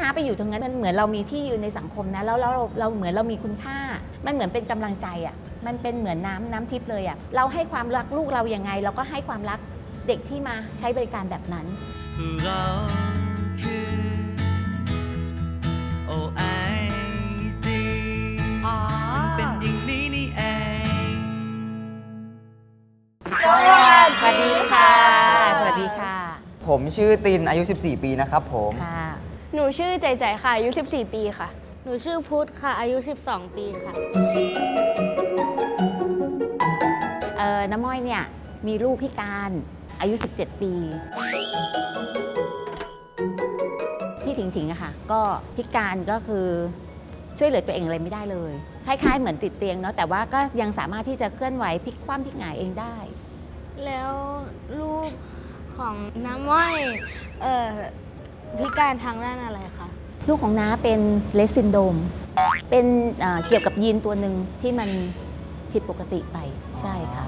น้าไปอยู่ตรงนั้นมันเหมือนเรามีที่ยืนในสังคมนะแล้วแล้วเราเราเหมือนเรามีคุณค่า มันเหมือนเป็นกำลังใจอะมันเป็นเหมือนน้ำน้ำทิพย์เลยอะเราให้ความรักลูกเรายังไง เราก็ให้ความรักเด็กที่มาใช้บริการแบบนั้นเราคือ OIC อ๋อเป็นอย่างนี้นี่เองสวัสดีค่ะ สวัสดีค่ะ ผมชื่อตินอายุ 14 ปีนะครับผม ค่ะ หนูชื่อใจใจค่ะ อายุ 14 ปีค่ะ หนูชื่อพุทธค่ะ อายุ 12 ปีค่ะ เออน้ำม้อยเนี่ย มีลูกพิการอายุ 17 ปี พี่ถิงถิงอะค่ะ ก็พิการก็คือช่วยเหลือตัวเองอะไรไม่ได้เลย คล้าย ๆ เหมือนติดเตียงเนาะแต่ว่าก็ยังสามารถที่จะเคลื่อนไหวพลิกคว่ำพลิกหงายเองได้ แล้วลูกของน้ำม้อย เอ่อ พิการทางด้านอะไรคะ ลูกของน้าเป็นเลสซินโดม เป็นเอ่อเกี่ยวกับยีนตัวหนึ่งที่มันผิดปกติไป ใช่ค่ะ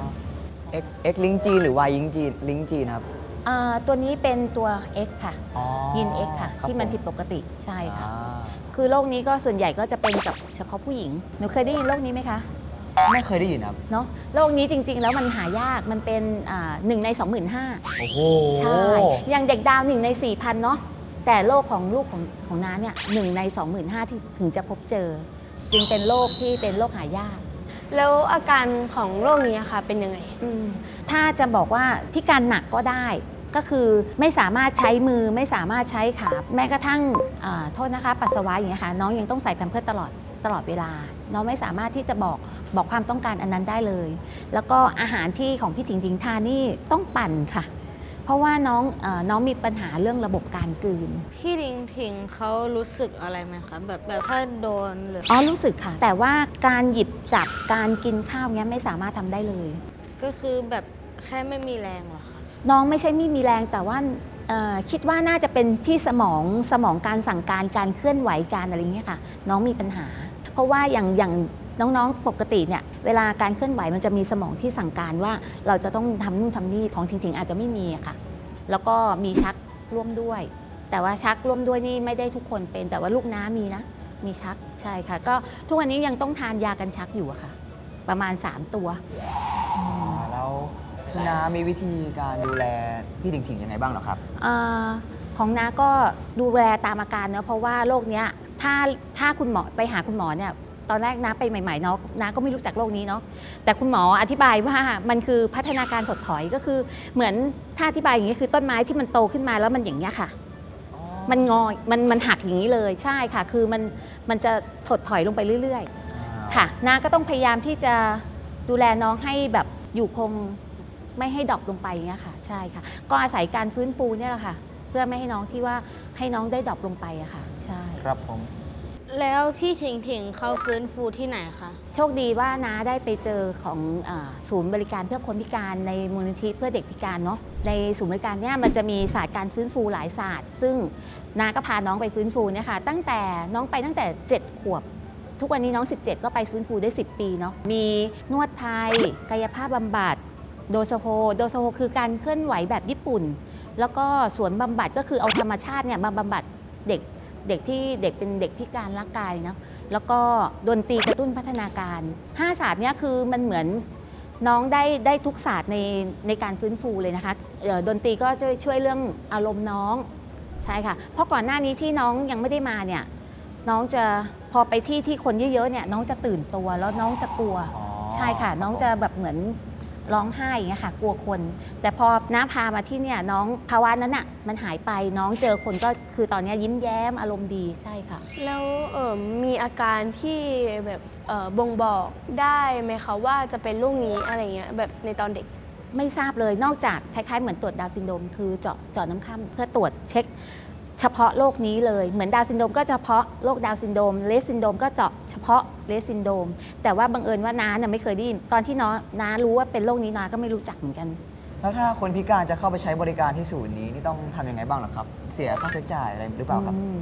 เอ็กเอ็กลิงจีหรือ Y ลิงจีลิงจีนะครับอ่าตัวนี้เป็นตัว X ค่ะอ๋อยีน X ค่ะรับที่มันผผิดปกติใช่ค่ะอ่าคือโรคนี้ก็ส่วนใหญ่ก็จะเป็นกับเฉพาะผู้หญิง หนูเคยได้ยินโรคนี้ไหมคะ ไม่เคยได้ยินครับ เนาะโรคนี้จริง ๆ แล้วมันหายาก มันเป็นอ่าหนึ่งใน 25,000โอ้โห ใช่ อย่างเด็กดาวหนึ่งใน 4,000 เนาะ แต่โรคของลูกของของน้าเนี่ยหนึ่งใน 25,000ที่ถึงจะพบเจอ จึงเป็นโรคที่เป็นโรคหายาก แล้วอาการของโรคนี้ค่ะเป็นยังไง อืมถ้าจะบอกว่าพิการหนักก็ได้ ก็คือไม่สามารถใช้มือไม่สามารถใช้ขาแม้กระทั่งอ่าโทษนะคะ ปัสสาวะอย่างเงี้ยค่ะ น้องยังต้องใส่แพมเพิร์สตลอดตลอดเวลา น้องไม่สามารถที่จะบอกบอกความต้องการอันนั้นได้เลย แล้วก็อาหารที่ของพี่ถิงถิงทานนี่ต้องปั่นค่ะ เพราะว่าน้องเออน้องมีปัญหาเรื่องระบบการกลืน พี่ดิงถิงเขารู้สึกอะไรไหมคะแบบแบบถ้าโดนหรืออ๋อรู้สึกค่ะ แต่ว่าการหยิบจับการกินข้าวเนี้ยไม่สามารถทำได้เลย ก็คือแบบแค่ไม่มีแรงเหรอคะน้องไม่ใช่ไม่มีแรงแต่ว่าเอ่อคิดว่าน่าจะเป็นที่สมองสมองการสั่งการการเคลื่อนไหวการอะไรอย่างเงี้ยค่ะ น้องมีปัญหา เพราะว่าอย่างอย่าง น้องๆ ปกติเนี่ยเวลาการเคลื่อนไหวมันจะมีสมองที่สั่งการว่า เราจะต้องทำนู่นทำนี่ของถิงๆ อาจจะไม่มีอะค่ะ แล้วก็มีชักร่วมด้วย แต่ว่าชักร่วมด้วยนี่ไม่ได้ทุกคนเป็น แต่ว่าลูกน้ามีนะ มีชักใช่ค่ะ ก็ทุกวันนี้ยังต้องทานยากันชักอยู่อะค่ะ ประมาณ 3 ตัวอ่าแล้วคุณน้ามีวิธีการดูแลพี่ถิงถิงยังไงบ้างเหรอครับ อาของน้าก็ดูแลตามอาการเนอะเพราะว่าโรคเนี้ยถ้าถ้าคุณหมอไปหาคุณหมอเนี่ย ตอนแรกน้าไปใหม่ๆเนาะน้าก็ไม่รู้จักโรคนี้เนาะแต่คุณหมออธิบายว่ามันคือพัฒนาการถดถอยก็คือ เหมือนถ้าอธิบายอย่างนี้คือต้นไม้ที่มันโตขึ้นมาแล้วมันอย่างเงี้ยค่ะ มันงอมันมันหักอย่างนี้เลยใช่ค่ะ คือมันมันจะถดถอยลงไปเรื่อย ๆ ค่ะน้าก็ต้องพยายามที่จะดูแลน้องให้แบบอยู่คงไม่ให้ดรอปลงไปอย่างเงี้ยค่ะใช่ค่ะ ก็อาศัยการฟื้นฟูเนี่ยแหละค่ะ เพื่อไม่ให้น้องที่ว่าให้น้องได้ดรอปลงไปอะค่ะ ใช่ครับผม แล้วพี่ถิงถิงเขาฟื้นฟูที่ไหนคะ โชคดีว่าน้าได้ไปเจอของอาศูนย์บริการเพื่อคนพิการในมูลนิธิเพื่อเด็กพิการเนาะในศูนย์บริการเนี่ยมันจะมีศาสตร์การฟื้นฟูหลายศาสตร์ ซึ่งน้าก็พาน้องไปฟื้นฟูเนี่ยค่ะตั้งแต่น้องไปตั้งแต่ 7 ขวบ ทุกวันนี้น้อง 17 ก็ไปฟื้นฟูได้ 10 ปีเนาะมีนวดไทย กายภาพบำบัดโดโซโฮโดโซโฮคือการเคลื่อนไหวแบบญี่ปุ่น แล้วก็สวนบำบัดก็คือเอาธรรมชาติเนี่ยมาบำบัดเด็ก เด็กที่เด็กเป็นเด็กพิการร่างกายเนาะแล้วก็ดนตรีกระตุ้นพัฒนาการ 5 ศาสตร์เนี่ยคือมันเหมือนน้องได้ได้ทุกศาสตร์ในในการฟื้นฟูเลยนะคะเอ่อดนตรีก็จะช่วยเรื่องอารมณ์น้องใช่ค่ะ เพราะก่อนหน้านี้ที่น้องยังไม่ได้มาเนี่ยน้องจะพอไปที่ที่คนเยอะๆเนี่ยน้องจะตื่นตัวแล้วน้องจะกลัวอ๋อใช่ค่ะ น้องจะแบบเหมือน ร้องไห้อย่างเงี้ยค่ะ กลัวคน แต่พอน้าพามาที่เนี่ยน้องภาวะนั้นอะมันหายไปน้องเจอคนก็คือตอนเนี้ยยิ้มแย้มอารมณ์ดีใช่ค่ะ แล้วเอ่อมีอาการที่แบบเอ่อบ่งบอกได้ไหมคะว่าจะเป็นโรคนี้อะไรเงี้ยแบบในตอนเด็ก ไม่ทราบเลยนอกจากคล้ายๆเหมือนตรวจดาวน์ซินโดรมคือเจาะเจาะน้ำข้ามเพื่อตรวจเช็ค เฉพาะโรคนี้เลย เหมือนดาวน์ซินโดรมก็เฉพาะโรคดาวน์ซินโดรมเลสซินโดรมก็เจาะเฉพาะเลสซินโดรมแต่ว่าบังเอิญว่าน้าน่ะไม่เคยได้ยินตอนที่น้าน้ารู้ว่าเป็นโรคนี้น้าก็ไม่รู้จักเหมือนกัน แล้วถ้าคนพิการจะเข้าไปใช้บริการที่ศูนย์นี้นี่ต้องทำยังไงบ้างเหรอครับ เสียค่าใช้จ่ายอะไรหรือเปล่าครับ อืม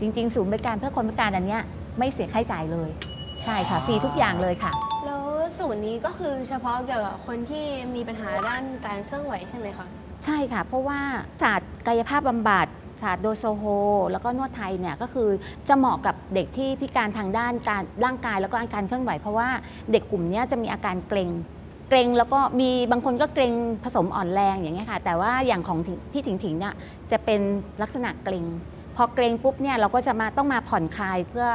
จริง ๆ ศูนย์บริการเพื่อคนพิการอันเนี้ยไม่เสียค่าใช้จ่ายเลย ใช่ค่ะฟรีทุกอย่างเลยค่ะ แล้วศูนย์นี้ก็คือเฉพาะเกี่ยวกับคนที่มีปัญหาด้านการเคลื่อนไหวใช่ไหมคะ ใช่ค่ะ เพราะว่าศาสตร์กายภาพบำบัด ศาสตร์โดโซโฮ แล้วก็นวดไทยเนี่ยก็คือจะเหมาะกับเด็กที่พิการทางด้านการร่างกายแล้วก็อาการเคลื่อนไหว เพราะว่าเด็กกลุ่มเนี้ยจะมีอาการเกร็งเกร็งแล้วก็มีบางคนก็เกร็งผสมอ่อนแรงอย่างเงี้ยค่ะ แต่ว่าอย่างของถิงพี่ถิงถิงเนี่ยจะเป็นลักษณะเกร็งพอเกร็งปุ๊บเนี่ยเราก็จะมาต้องมาผ่อนคลายเพื่อ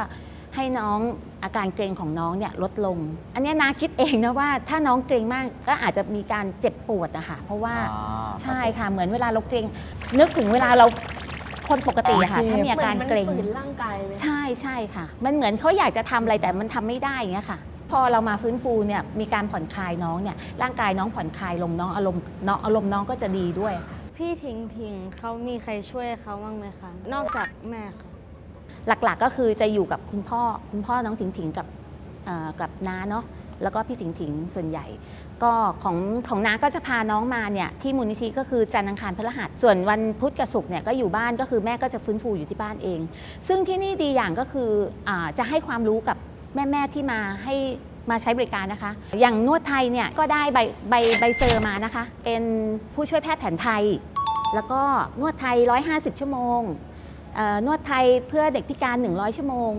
ให้น้องอาการเกร็งของน้องเนี่ยลดลง อันเนี้ยนาคิดเองนะว่าถ้าน้องเกร็งมากก็อาจจะมีการเจ็บปวดอะค่ะเพราะว่าอ่าใช่ค่ะเหมือนเวลาเราเกรงนึกถึงเวลาเรา คนปกติอะค่ะอ๋อเจ็บถ้ามีอาการเกรงหมือนมันฝืนร่างกายไหมใช่ใช่ค่ะ มันเหมือนเขาอยากจะทำอะไรแต่มันทำไม่ได้อย่างเงี้ยค่ะ พอเรามาฟื้นฟูเนี่ยมีการผ่อนคลายน้องเนี่ยร่างกายน้องผ่อนคลายลงน้องอารมณ์น้องอารมณ์น้องก็จะดีด้วยค่ะพี่ทิงทิงเขามีใครช่วยเขาบ้างไหมคะ นอกจากแม่ค่ะ หลักๆก็คือจะอยู่กับคุณพ่อคุณพ่อน้องถิงถิงกับเอ่อกับน้าเนาะแล้วก็พี่ถิงถิงส่วนใหญ่ ก็ของของน้าก็จะพาน้องมาเนี่ยที่มูลนิธิก็คือจันทร์อังคารพฤหัส ส่วนวันพุธกับศุกร์เนี่ยก็อยู่บ้านก็คือแม่ก็จะฟื้นฟูอยู่ที่บ้านเอง ซึ่งที่นี่ดีอย่างก็คืออาจะให้ความรู้กับแม่ ๆ ที่มาให้มาใช้บริการนะคะ อย่างนวดไทยเนี่ยก็ได้ใบใบใบเซอร์มานะคะ เป็นผู้ช่วยแพทย์แผนไทย แล้วก็นวดไทย 150 ชั่วโมงเอ่อนวดไทยเพื่อเด็กพิการ 100 ชั่วโมง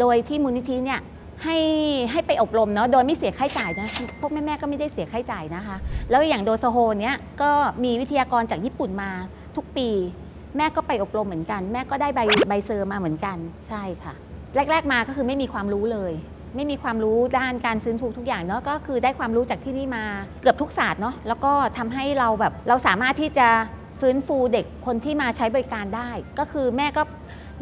โดยที่มูลนิธิเนี่ย ให้ให้ไปอบรมเนาะโดยไม่เสียค่าใช้จ่ายนะพวกแม่ๆก็ไม่ได้เสียค่าใช้จ่ายนะคะ แล้วอย่างโดโซโฮเนี้ยก็มีวิทยากรจากญี่ปุ่นมาทุกปี แม่ก็ไปอบรมเหมือนกัน แม่ก็ได้ใบใบเซอร์มาเหมือนกันใช่ค่ะ แรก ๆมาก็คือไม่มีความรู้เลย ไม่มีความรู้ด้านการฟื้นฟูทุกอย่างเนาะก็คือได้ความรู้จากที่นี่มาเกือบทุกศาสตร์เนาะแล้วก็ทำให้เราแบบเราสามารถที่จะฟื้นฟูเด็กคนที่มาใช้บริการได้ ก็คือแม่ก็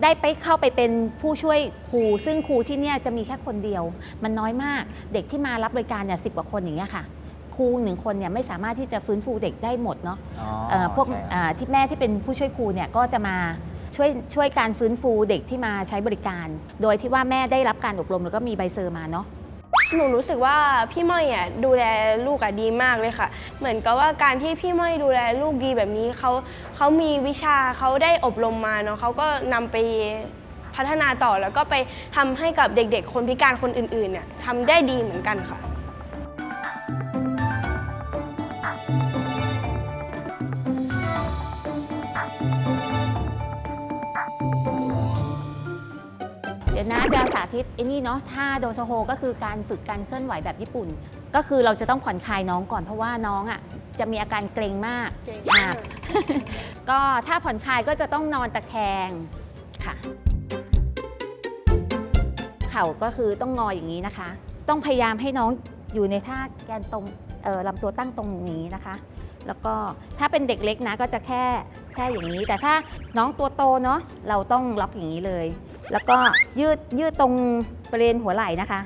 ได้ไปเข้าไปเป็นผู้ช่วยครู ซึ่งครูที่เนี่ยจะมีแค่คนเดียว มันน้อยมาก เด็กที่มารับบริการเนี่ยสิกว่าคนอย่างเงี้ยค่ะ ครูหนึ่งคนเนี่ยไม่สามารถที่จะฟื้นฟูเด็กได้หมดเนาะอ๋อเอ่อพวกใช่ครับ อ่าที่แม่ที่เป็นผู้ช่วยครูเนี่ยก็จะมาช่วยช่วยการฟื้นฟูเด็กที่มาใช้บริการ โดยที่ว่าแม่ได้รับการอบรมแล้วก็มีใบเซอร์มาเนาะ หนูรู้สึกว่าพี่ม้อยอะดูแลลูกอะดีมากเลยค่ะ เหมือนกับว่าการที่พี่ม้อยดูแลลูกดีแบบนี้เขาเขามีวิชาเขาได้อบรมมาเนาะเขาก็นำไปพัฒนาต่อแล้วก็ไปทำให้กับเด็กๆ คนพิการคนอื่นๆเนี่ยทำได้ดีเหมือนกันค่ะ จะสาธิตไอ้นี่เนาะท่าโดโซโฮก็คือการฝึกการเคลื่อนไหวแบบญี่ปุ่น ก็คือเราจะต้องผ่อนคลายน้องก่อนเพราะว่าน้องอะจะมีอาการเกร็งมากเกร็งอะมาก ก็ถ้าผ่อนคลายก็จะต้องนอนตะแคงค่ะ เข่าก็คือต้องงออย่างนี้นะคะ ต้องพยายามให้น้องอยู่ในท่าแกนตรงเอ่อลำตัวตั้งตรงอย่างนี้นะคะ แล้วก็ถ้าเป็นเด็กเล็กนะก็จะแค่แค่อย่างนี้ แต่ถ้าน้องตัวโตเนาะเราต้องล็อกอย่างนี้เลย แล้วก็ยืดยืดตรงบริเวณหัวไหล่นะคะ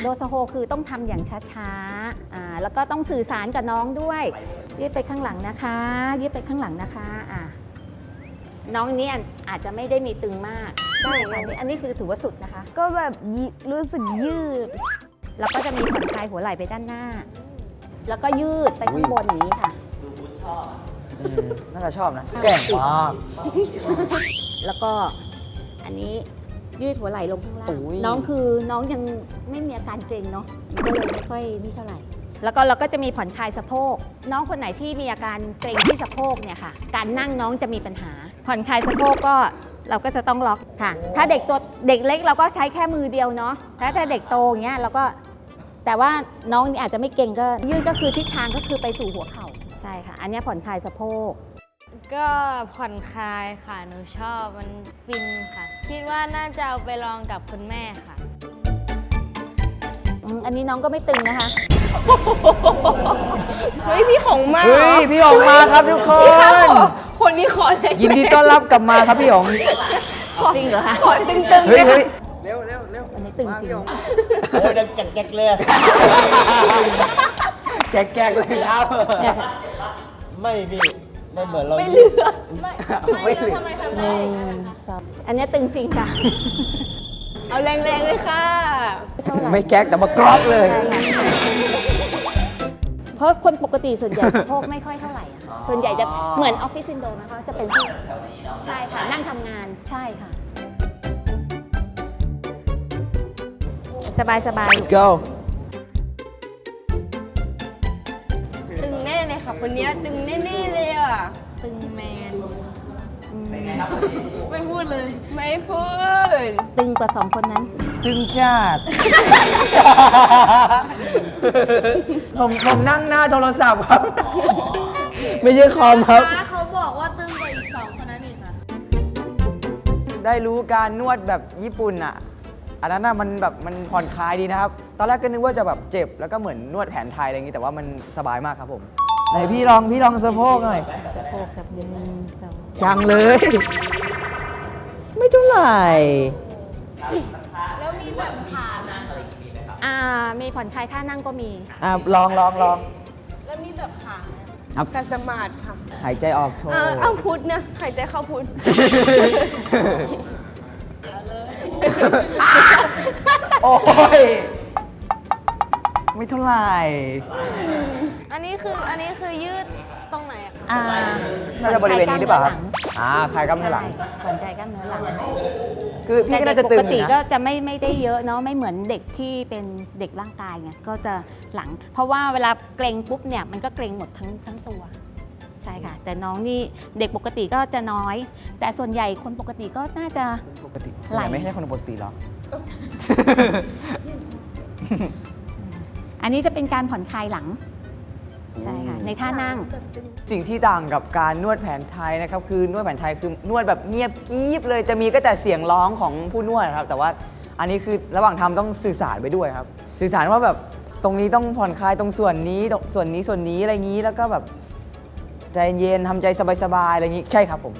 โดสโฮคือต้องทำอย่างช้าๆอ่าแล้วก็ต้องสื่อสารกับน้องด้วย ยืดไปข้างหลังนะคะ ยืดไปข้างหลังนะคะอ่าน้องนี้อาจจะไม่ได้มีตึงมากได้ค่ะอันนี้อันนี้คือถือว่าสุดนะคะ ก็แบบยิรู้สึกยืด แล้วก็จะมีผ่อนคลายหัวไหล่ไปด้านหน้า แล้วก็ยืดไปข้างบนอย่างนี้ค่ะ อืมน่าจะชอบนะแกร่งมากแล้วก็อันนี้ยืดหัวไหล่ลงข้างล่างอุ๊ยน้องคือน้องยังไม่มีอาการเกร็งเนาะก็เลยไม่ค่อยนี่เท่าไหร่ แล้วก็เราก็จะมีผ่อนคลายสะโพก น้องคนไหนที่มีอาการเกร็งที่สะโพกเนี่ยค่ะ การนั่งน้องจะมีปัญหา ผ่อนคลายสะโพกก็เราก็จะต้องล็อกค่ะ ถ้าเด็กตัวเด็กเล็กเราก็ใช้แค่มือเดียวเนาะถ้าแต่เด็กโตอย่างเงี้ยเราก็ แต่ว่าน้องนี่อาจจะไม่เก่งก็ยืดก็คือทิศทางก็คือไปสู่หัวเข่าใช่ค่ะ อันเนี้ยผ่อนคลายสะโพกก็ผ่อนคลายค่ะ หนูชอบมันฟินค่ะ คิดว่าน่าจะเอาไปลองกับคุณแม่ค่ะอืมอันนี้น้องก็ไม่ตึงนะคะ เฮ้ยพี่ของมาเฮ้ยพี่หงมาครับทุกคนคนนี้ขอเลยยินดีต้อนรับกลับมาครับพี่หงจริงเหรอคะขอตึงๆเฮ้เลยยเฮ้ยร็วเร็วเร็วอั นนี้ตึงจริง โอ้ยดังแกกเลยแกกแกกเลยครับเนี่ยค่ะไม่พี่ไม่เหมือนเราไม่เหลือไม่เหลือหนึ่งสองอันนี้ตึงจริงค่ะ เอาแรงๆเลยค่ะเท่าไหร่ไม่แก๊กแต่มากรอบเลยใช่ค่ะเพราะคนปกติส่วนใหญ่สะโพกไม่ค่อยเท่าไหร่อะส่วนใหญ่จะเหมือนออฟฟิศซินโดรมนะคะจะเป็นที่ใช่ค่ะนั่งทำงานใช่ค่ะ สบายสบาย let's go ตึงแน่เลยค่ะคนนี้ตึงแน่ๆเลยอะ ตึงแมน ไม่พูดเลย ไม่พูด ตึงกว่าสองคนนั้น ตึงชาติ ผมผมนั่งหน้าโทรศัพท์ครับ ไม่ใช่คอมครับ เขาบอกว่าตึงกว่าอีกสองคนนั้นอีกค่ะ ได้รู้การนวดแบบญี่ปุ่นอะ อันนั้นน่ะมันแบบมันผ่อนคลายดีนะครับ ตอนแรกก็นึกว่าจะแบบเจ็บแล้วก็เหมือนนวดแผนไทยอะไรอย่างงี้ แต่ว่ามันสบายมากครับผมไหนพี่ลองพี่ลองสะโพกหน่อยสะโพกสับหนึ่งสองยังเลย ไม่เท่าไหร่อ่ามีผ่อนคลายท่านั่งก็มี อะลองลองลอง แล้วมีแบบขาครับ การสมาธิค่ะหายใจออกโชว์ อ้าวอ้าวพุทธนะหายใจเข้าพุทธ โอ้ย ไม่เท่าไหร่อันนี้คืออันนี้คือยืดตรงไหนอะอ่าน่าจะบริเวณนี้หรือเปล่าครับอ่าคลายกล้ามเนื้อหลังใช่ผ่อนคลายกล้ามเนื้อหลังคือพี่ก็แต่น่าเด็จะกปตึกงอติยู่ก็นะจะไม่ไม่ได้เยอะเนาะไม่เหมือนเด็กที่เป็นเด็กร่างกายไงก็จะหลัง เพราะว่าเวลาเกรงปุ๊บเนี่ยมันก็เกรงหมดทั้งทั้งตัว ใช่ค่ะ แต่น้องนี่เด็กปกติก็จะน้อย แต่ส่วนใหญ่คนปกติก็น่าจะ ปกติส่วนใหญ่ไม่ใช่คนปกติหรอกอันนี้จะเป็นการผ่อนคลายหลัง ใช่ค่ะ ในท่านั่ง สิ่งที่ต่างกับการนวดแผนไทยนะครับ คือนวดแผนไทยคือนวดแบบเงียบกริบเลยจะมีก็แต่เสียงร้องของผู้นวดครับ แต่ว่าอันนี้คือระหว่างทำต้องสื่อสารไปด้วยครับ สื่อสารว่าแบบตรงนี้ต้องผ่อนคลายตรงส่วนนี้ตรงส่วนนี้ส่วนนี้อะไรอย่างนี้แล้วก็แบบ ใจเย็นทำใจสบายๆอะไรอย่างนี้ใช่ครับผม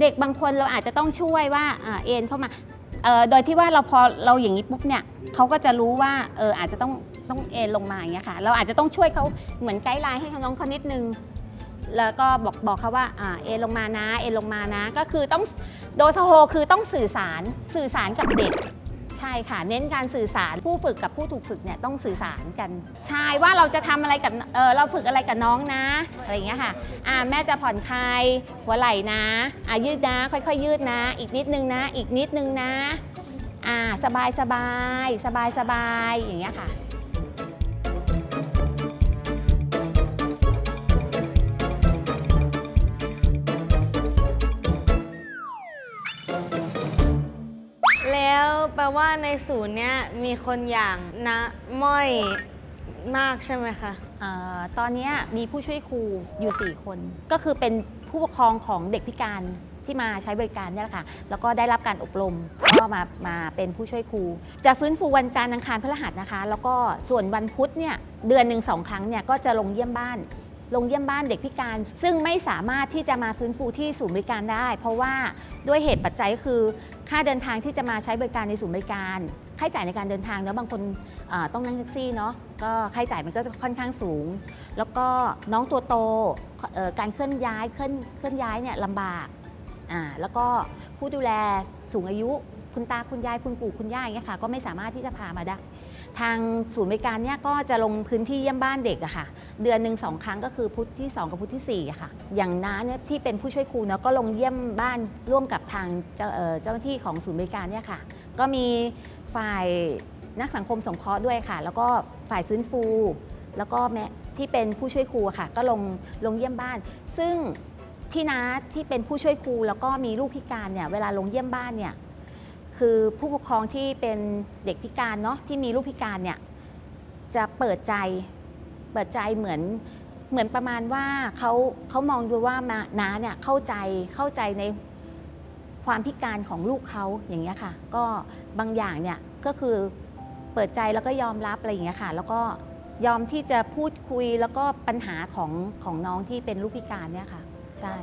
เด็กบางคนเราอาจจะต้องช่วยว่าอ่าเอ็นเข้ามาเอ่อโดยที่ว่าเราพอเราอย่างนี้ปุ๊บเนี่ยเขาก็จะรู้ว่าเอออาจจะต้องต้องเอ็นลงมาอย่างเงี้ยค่ะ เราอาจจะต้องช่วยเขาเหมือนไกด์ไลน์ให้น้องเขานิดนึง แล้วก็บอกบอกเขาว่าอ่าเอ็นลงมานะเอ็นลงมานะ ก็คือต้องโดสโฮคือต้องสื่อสารสื่อสารกับเด็กใช่ค่ะ เน้นการสื่อสารผู้ฝึกกับผู้ถูกฝึกเนี่ยต้องสื่อสารกัน ใช่ว่าเราจะทำอะไรกับเออเราฝึกอะไรกับน้องนะ อะไรอย่างเงี้ยค่ะอ่าแม่จะผ่อนคลายหัวไหล่นะอ่ายืดนะค่อยๆ ยืดนะ อีกนิดนึงนะ อีกนิดนึงนะอ่าสบายสบายสบายสบายอย่างเงี้ยค่ะ แปลว่าในศูนย์เนี้ยมีคนอย่างนะม่อยมากใช่ไหมคะ เอ่อตอนเนี้ยมีผู้ช่วยครูอยู่ 4 คน ก็คือเป็นผู้ปกครองของเด็กพิการที่มาใช้บริการเนี่ยแหละค่ะ แล้วก็ได้รับการอบรมก็มามาเป็นผู้ช่วยครู จะฟื้นฟูวันจันทร์อังคารพฤหัสนะคะ แล้วก็ส่วนวันพุธเนี่ยเดือนหนึ่งสองครั้งเนี่ยก็จะลงเยี่ยมบ้าน ลงเยี่ยมบ้านเด็กพิการ ซึ่งไม่สามารถที่จะมาฟื้นฟูที่ศูนย์บริการได้ เพราะว่าด้วยเหตุปัจจัยคือ ค่าเดินทางที่จะมาใช้บริการในศูนย์บริการ ค่าใช้จ่ายในการเดินทางเนาะบางคนต้องนั่งแท็กซี่เนาะก็ค่าใช้จ่ายมันก็จะค่อนข้างสูง แล้วก็น้องตัวโตการเคลื่อนย้ายเคลื่อนเคลื่อนย้ายเนี่ยลำบากอ่าแล้วก็ผู้ดูแลสูงอายุคุณตาคุณยายคุณปู่คุณย่าอย่างเงี้ยค่ะก็ไม่สามารถที่จะพามาได้ ทางศูนย์บริการเนี่ยก็จะลงพื้นที่เยี่ยมบ้านเด็กอะค่ะ เดือนหนึ่งสองครั้งก็คือพุธที่ 2 กับพุธที่4อะค่ะ อย่างน้าเนี่ยที่เป็นผู้ช่วยครูเนาะก็ลงเยี่ยมบ้านร่วมกับทางเจ้าเอ่อเจ้าหน้าที่ของศูนย์บริการเนี่ยค่ะ ก็มีฝ่ายนักสังคมสงเคราะห์ด้วยค่ะ แล้วก็ฝ่ายฟื้นฟู แล้วก็แม่ที่เป็นผู้ช่วยครูอะค่ะ ก็ลงลงเยี่ยมบ้าน ซึ่งที่น้าที่เป็นผู้ช่วยครูแล้วก็มีลูกพิการเนี่ยเวลาลงเยี่ยมบ้านเนี่ย คือผู้ปกครองที่เป็นเด็กพิการเนาะที่มีลูกพิการเนี่ยจะเปิดใจ เปิดใจเหมือนเหมือนประมาณว่าเขาเขามองดูว่ามาน้าเนี่ยเข้าใจเข้าใจในความพิการของลูกเขาอย่างเงี้ยค่ะ ก็บางอย่างเนี่ยก็คือเปิดใจแล้วก็ยอมรับอะไรอย่างเงี้ยค่ะ แล้วก็ยอมที่จะพูดคุยแล้วก็ปัญหาของของน้องที่เป็นลูกพิการเนี่ยค่ะ ใช่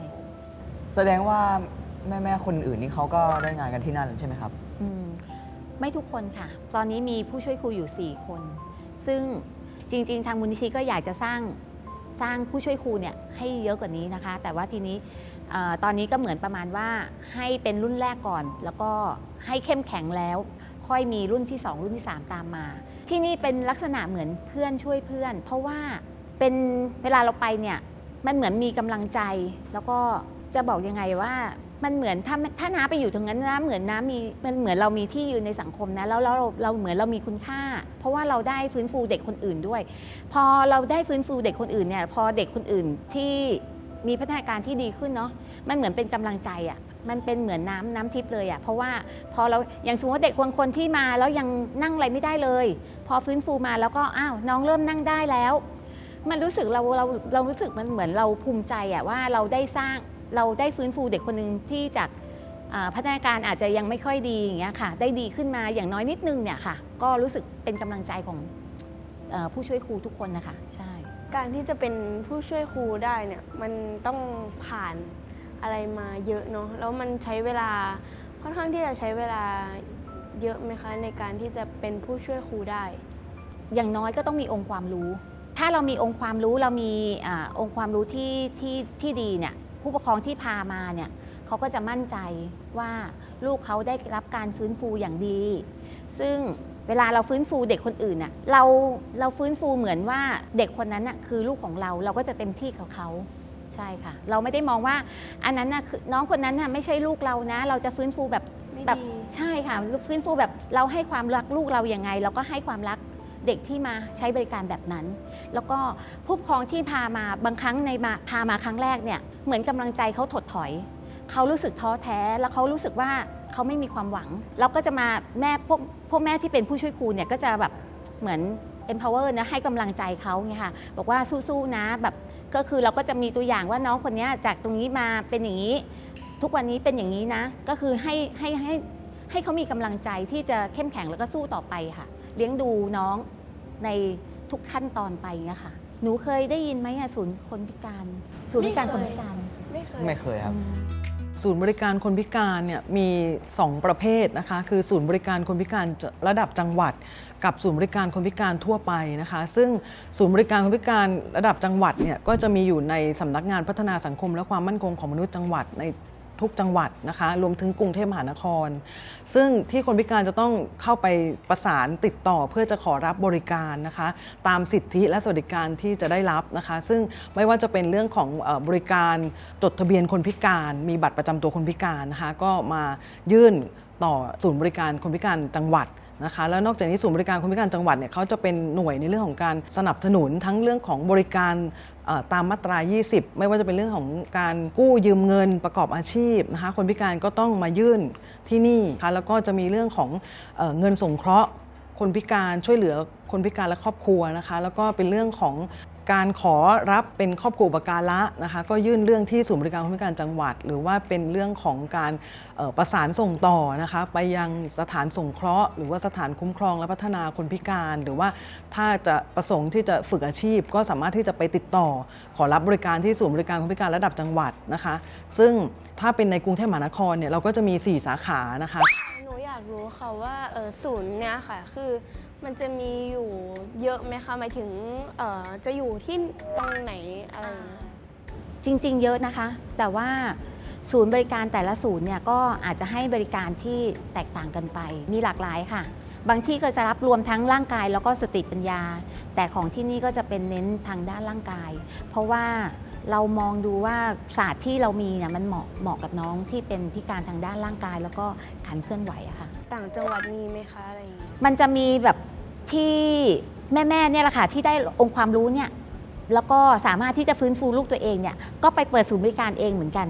แสดงว่า แม่ๆคนอื่นนี่เขาก็ได้งานกันที่นั่นใช่ไหมครับ อืมไม่ทุกคนค่ะ ตอนนี้มีผู้ช่วยครูอยู่ 4 คน ซึ่งจริง ๆ ทางมูลนิธิก็อยากจะสร้างสร้างผู้ช่วยครูเนี่ยให้เยอะกว่านี้นะคะ แต่ว่าทีนี้เออตอนนี้ก็เหมือนประมาณว่าให้เป็นรุ่นแรกก่อน แล้วก็ให้เข้มแข็งแล้ว ค่อยมีรุ่นที่ 2 รุ่นที่ 3 ตามมา ที่นี่เป็นลักษณะเหมือนเพื่อนช่วยเพื่อน เพราะว่าเป็นเวลาเราไปเนี่ย มันเหมือนมีกำลังใจ แล้วก็จะบอกยังไงว่า มันเหมือนถ้าถ้าน้าไปอยู่ตรงนั้นนะเหมือนน้ามีมันเหมือนเรามีที่ยืนในสังคมนะแล้วเราเราเหมือนเรามีคุณค่า เพราะว่าเราได้ฟื้นฟูเด็กคนอื่นด้วย พอเราได้ฟื้นฟูเด็กคนอื่นเนี่ยพอเด็กคนอื่นที่มีพัฒนาการที่ดีขึ้นเนาะมันเหมือนเป็นกำลังใจอะ่ะมันเป็นเหมือนน้ำน้ำทิพย์เลยอะ่ะเพราะว่าพอเราอย่างสมมติว่าเด็กคนคนที่มาแล้วยังนั่งอะไรไม่ได้เลย พอฟื้นฟูมาแล้วก็อ้าวน้องเริ่มนั่งได้แล้ว มันรู้สึกเราเราเรารู้สึกมันเหมือนเราภูมิใจอะว่าเราได้สร้าง เราได้ฟื้นฟูเด็กคนหนึ่งที่จากอ่าพัฒนาการอาจจะยังไม่ค่อยดีอย่างเงี้ยค่ะ ได้ดีขึ้นมาอย่างน้อยนิดนึงเนี่ยค่ะ ก็รู้สึกเป็นกำลังใจของเออผู้ช่วยครูทุกคนนะคะใช่ การที่จะเป็นผู้ช่วยครูได้เนี่ยมันต้องผ่านอะไรมาเยอะเนาะแล้วมันใช้เวลาค่อนข้างที่จะใช้เวลาเยอะไหมคะในการที่จะเป็นผู้ช่วยครูได้ อย่างน้อยก็ต้องมีองค์ความรู้ ถ้าเรามีองค์ความรู้เรามีอาองค์ความรู้ที่ที่ที่ดีเนี่ย ผู้ปกครองที่พามาเนี่ยเขาก็จะมั่นใจว่าลูกเขาได้รับการฟื้นฟูอย่างดี ซึ่งเวลาเราฟื้นฟูเด็กคนอื่นน่ะเราเราฟื้นฟูเหมือนว่าเด็กคนนั้นน่ะคือลูกของเราเราก็จะเต็มที่กับเขาใช่ค่ะ เราไม่ได้มองว่าอันนั้นน่ะคือน้องคนนั้นน่ะไม่ใช่ลูกเรานะ เราจะฟื้นฟูแบบไม่แบบดีใช่ค่ะฟื้นฟูแบบเราให้ความรักลูกเราอย่างไง เราก็ให้ความรัก เด็กที่มาใช้บริการแบบนั้น แล้วก็ผู้ปกครองที่พามาบางครั้งในมาพามาครั้งแรกเนี่ยเหมือนกำลังใจเขาถดถอย เขารู้สึกท้อแท้ แล้วเขารู้สึกว่าเขาไม่มีความหวัง เราก็จะมาแม่พวกพวกแม่ที่เป็นผู้ช่วยครูเนี่ยก็จะแบบเหมือน empower นะให้กำลังใจเขาไงค่ะบอกว่าสู้ๆนะแบบก็คือเราก็จะมีตัวอย่างว่าน้องคนนี้จากตรงนี้มาเป็นอย่างนี้ ทุกวันนี้เป็นอย่างนี้นะ ก็คือให้ให้ให้ให้เขามีกำลังใจที่จะเข้มแข็งแล้วก็สู้ต่อไปค่ะ เลี้ยงดูน้องในทุกขั้นตอนไปเงี้ยค่ะ หนูเคยได้ยินไหมอะศูนย์คนพิการ ศูนย์พิการคนพิการ ไม่เคย ไม่เคยครับ ศูนย์บริการคนพิการเนี่ยมี 2 ประเภทนะคะ คือศูนย์บริการคนพิการระดับจังหวัด กับศูนย์บริการคนพิการทั่วไปนะคะ ซึ่งศูนย์บริการคนพิการระดับจังหวัดเนี่ยก็จะมีอยู่ในสำนักงานพัฒนาสังคมและความมั่นคงของมนุษย์จังหวัดใน ทุกจังหวัดนะคะ รวมถึงกรุงเทพมหานคร ซึ่งที่คนพิการจะต้องเข้าไปประสานติดต่อเพื่อจะขอรับบริการนะคะ ตามสิทธิและสวัสดิการที่จะได้รับนะคะ ซึ่งไม่ว่าจะเป็นเรื่องของบริการจดทะเบียนคนพิการ มีบัตรประจำตัวคนพิการนะคะก็มายื่นต่อศูนย์บริการคนพิการจังหวัด นะคะแล้วนอกจากนี้ศูนย์บริการคนพิการจังหวัดเนี่ยเขาจะเป็นหน่วยในเรื่องของการสนับสนุนทั้งเรื่องของบริการตามมาตรา 20 ไม่ว่าจะเป็นเรื่องของการกู้ยืมเงินประกอบอาชีพนะคะคนพิการก็ต้องมายื่นที่นี่ค่ะแล้วก็จะมีเรื่องของเออเงินสงเคราะห์คนพิการช่วยเหลือคนพิการและครอบครัวนะคะ แล้วก็เป็นเรื่องของ การขอรับเป็นครอบครัวอุปการะนะคะก็ยื่นเรื่องที่ศูนย์บริการคนพิการจังหวัด หรือว่าเป็นเรื่องของการประสานส่งต่อนะคะไปยังสถานสงเคราะห์ หรือว่าสถานคุ้มครองและพัฒนาคนพิการ หรือว่าถ้าจะประสงค์ที่จะฝึกอาชีพ ก็สามารถที่จะไปติดต่อ ขอรับบริการที่ศูนย์บริการคนพิการระดับจังหวัดนะคะ ซึ่งถ้าเป็นในกรุงเทพมหานครเนี่ยเราก็จะมี 4 สาขานะคะ หนูอยากรู้ค่ะว่าศูนย์เนี่ยค่ะคือ มันจะมีอยู่เยอะไหมคะหมายถึงเอ่อจะอยู่ที่ตรงไหนอะไรอย่างเงี้ย จริงๆ เยอะนะคะ แต่ว่าศูนย์บริการแต่ละศูนย์เนี่ยก็อาจจะให้บริการที่แตกต่างกันไป มีหลากหลายค่ะ บางที่ก็จะรับรวมทั้งร่างกายแล้วก็สติปัญญา แต่ของที่นี่ก็จะเป็นเน้นทางด้านร่างกาย เพราะว่าเรามองดูว่าศาสตร์ที่เรามีเนี่ยมันเหมาะเหมาะกับน้องที่เป็นพิการทางด้านร่างกาย แล้วก็การเคลื่อนไหวอะค่ะ ต่างจังหวัดมีไหมคะอะไรอย่างเงี้ยมันจะมีแบบที่แม่ๆเนี่ยแหละค่ะที่ได้องค์ความรู้เนี่ยแล้วก็สามารถที่จะฟื้นฟูลูกตัวเองเนี่ยก็ไปเปิดศูนย์บริการเองเหมือนกัน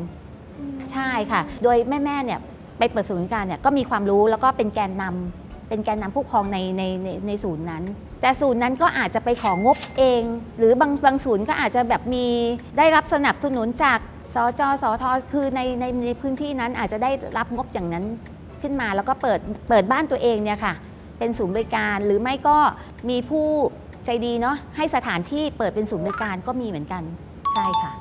ใช่ค่ะ โดยแม่ๆเนี่ยไปเปิดศูนย์บริการเนี่ยก็มีความรู้แล้วก็เป็นแกนนำเป็นแกนนำผู้ปกครองในในในในศูนย์นั้น แต่ศูนย์นั้นก็อาจจะไปของงบเอง หรือบางบางศูนย์ก็อาจจะแบบมีได้รับสนับสนุนจากสจสทคือในในในพื้นที่นั้นอาจจะได้รับงบอย่างนั้น ขึ้นมา แล้วก็เปิดเปิดบ้านตัวเองเนี่ยค่ะ เป็นศูนย์บริการหรือไม่ก็มีผู้ใจดีเนาะให้สถานที่เปิดเป็นศูนย์บริการก็มีเหมือนกันใช่ค่ะ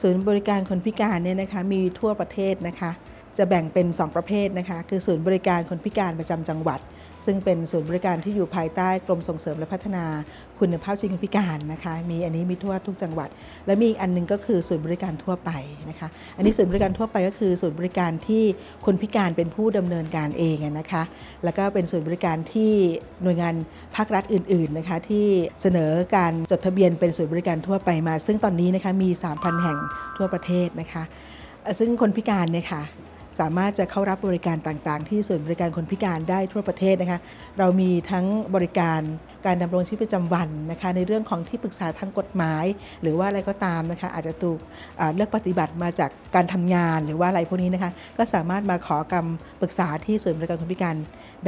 ศูนย์บริการคนพิการเนี่ยนะคะมีทั่วประเทศนะคะ จะแบ่งเป็น 2 ประเภทนะคะ คือศูนย์บริการคนพิการประจำจังหวัด ซึ่งเป็นศูนย์บริการที่อยู่ภายใต้กรมส่งเสริมและพัฒนาคุณภาพชีวิตคนพิการนะคะ มีอันนี้มีทั่วทุกจังหวัด และมีอีกอันหนึงก็คือศูนย์บริการทั่วไปนะคะ อันนี้ศูนย์บริการทั่วไปก็คือศูนย์บริการที่คนพิการเป็นผู้ดำเนินการเองนะคะ แล้วก็เป็นศูนย์บริการที่หน่วยงานภาครัฐอื่นๆนะคะที่เสนอการจดทะเบียนเป็นศูนย์บริการทั่วไปมา ซึ่งตอนนี้นะคะมี 3,000 แห่งทั่วประเทศนะคะ ซึ่งคนพิการเนี่ยค่ะ สามารถจะเข้ารับบริการต่างๆ ที่ศูนบริการคนพิการได้ทั่วประเทศนะคะ เรามีทั้งบริการการดำรงชีวิตประจำวันนะคะ ในเรื่องของที่ปรึกษาทางกฎหมาย หรือว่าอะไรก็ตามนะคะ อาจจะถูกเลือกปฏิบัติมาจากการทำงานหรือว่าอะไรพวกนี้นะคะ ก็สามารถมาขอคำปรึกษาที่ศูนบริการคนพิการ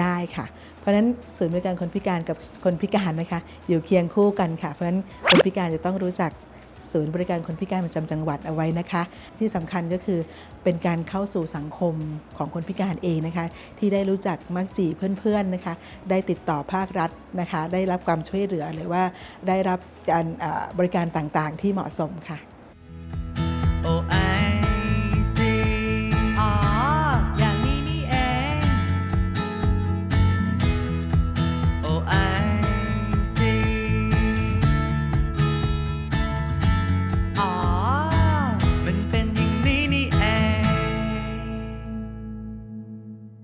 ได้ค่ะ เพราะฉะนั้นศูนย์บริการคนพิการกับคนพิการนะคะ อยู่เคียงคู่กันค่ะ เพราะฉะนั้นคนพิการจะต้องรู้จัก ศูนย์บริการคนพิการประจำจังหวัดเอาไว้นะคะ ที่สำคัญก็คือเป็นการเข้าสู่สังคมของคนพิการเองนะคะ ที่ได้รู้จักมักจีเพื่อนๆนะคะ ได้ติดต่อภาครัฐนะคะ ได้รับความช่วยเหลือหรือว่าได้รับการบริการต่างๆ ที่เหมาะสมค่ะ